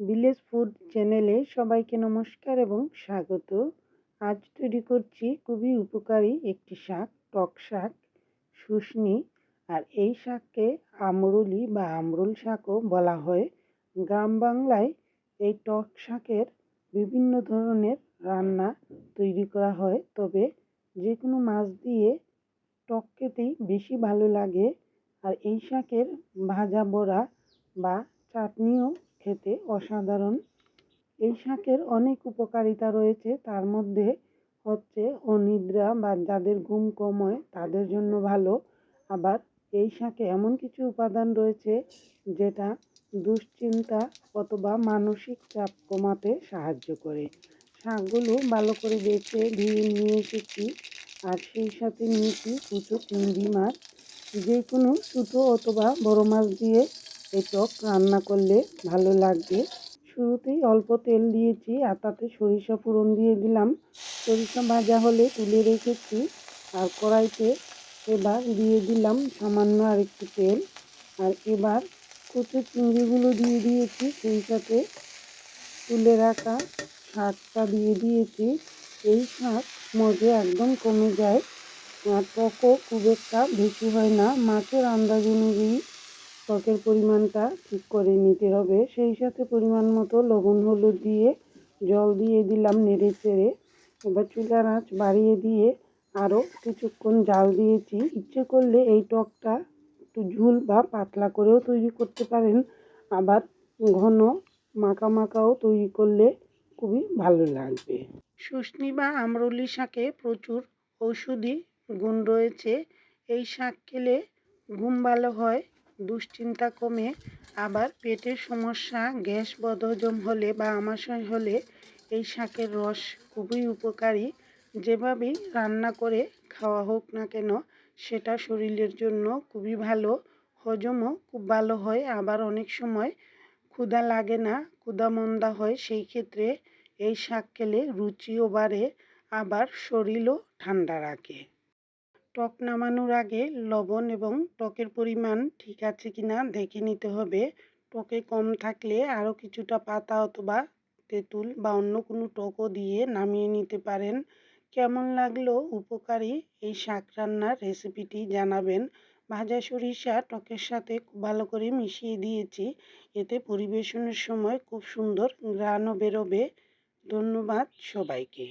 Village food চ্যানেলে সবাইকে নমস্কার এবং স্বাগত। আজ তৈরি করছি খুবই উপকারী একটি শাক, টক শাক, শুশনি। আর এই শাককে আমরুলি বা আমরুল শাকও বলা হয়। গ্রাম বাংলায় এই টক শাকের বিভিন্ন ধরনের রান্না তৈরি করা হয়। তবে যে কোনো মাছ দিয়ে টক খেতেই বেশি ভালো লাগে। আর এই শাকের ভাজা বড়া বা চাটনিও খেতে অসাধারণ। এই শাকের অনেক উপকারিতা রয়েছে, তার মধ্যে হচ্ছে অনিদ্রা বা যাদের ঘুম কম হয়, তাদের জন্য ভালো। আবার এই শাকে এমন কিছু উপাদান রয়েছে, যেটা দুশ্চিন্তা অথবা মানসিক চাপ কমাতে সাহায্য করে। শাকগুলো ভালো করে বেছে ধুয়ে নিয়ে এসেছি আর সেই সাথে নিয়েছি কুচো চিংড়ি মাছ যে কোনো ছোটো অথবা বড় মাছ দিয়ে এই টক রান্না করলে ভালো লাগবে। শুরুতেই অল্প তেল দিয়েছি, আর তাতে সরিষা ফোড়ন দিয়ে দিলাম। সরিষা ভাজা হলে তুলে রেখেছি, আর কড়াইতে এবার দিয়ে দিলাম সামান্য আরেকটু তেল। আর এবার কচু চিংড়িগুলো দিয়ে দিয়েছি সেই সাথে তুলে রাখা শাকটা দিয়ে দিয়েছি। এই শাক মজে একদম কমে যায়, আর টকও খুব একটা বেশি হয় না। মাছের আন্দাজ অনুযায়ী টকের পরিমাণটা ঠিক করে নিতে হবে। সেই সাথে পরিমাণ মতো লবণ, হলুদ দিয়ে জল দিয়ে দিলাম নেড়ে চেড়ে। এবার চুলার আঁচ বাড়িয়ে দিয়ে আরও কিছুক্ষণ জাল দিয়েছি। ইচ্ছে করলে এই টকটা একটু ঝুল বা পাতলা করেও তৈরি করতে পারেন। আবার ঘন মাখা মাখাও তৈরি করলে খুবই ভালো লাগবে। শুশনি বা আমরুলি শাকে প্রচুর ঔষধি গুণ রয়েছে। এই শাক খেলে ঘুম ভালো হয় দুশ্চিন্তা কমে, আবার পেটের সমস্যা, গ্যাস বদহজম হলে বা আমাশয় হলে এই শাকের রস খুবই উপকারী। যেভাবেই রান্না করে খাওয়া হোক না কেন, সেটা শরীরের জন্য খুবই ভালো, হজমও খুব ভালো হয়। আবার অনেক সময় ক্ষুধা লাগে না, ক্ষুধা মন্দা হয়, সেই ক্ষেত্রে এই শাক খেলে রুচিও বাড়ে, আবার শরীরও ঠান্ডা রাখে। টক নামানোর আগে লবণ এবং টকের পরিমাণ ঠিক আছে কি না দেখে নিতে হবে। টকে কম থাকলে আরও কিছুটা পাতা অথবা তেঁতুল বা অন্য কোনো টকও দিয়ে নামিয়ে নিতে পারেন। কেমন লাগল উপকারী এই শাক রান্নার রেসিপিটি জানাবেন। ভাজা সরিষা টকের সাথে ভালো করে মিশিয়ে দিয়েছি। এতে পরিবেশনের সময় খুব সুন্দর গ্রানও বেরোবে। ধন্যবাদ সবাইকে।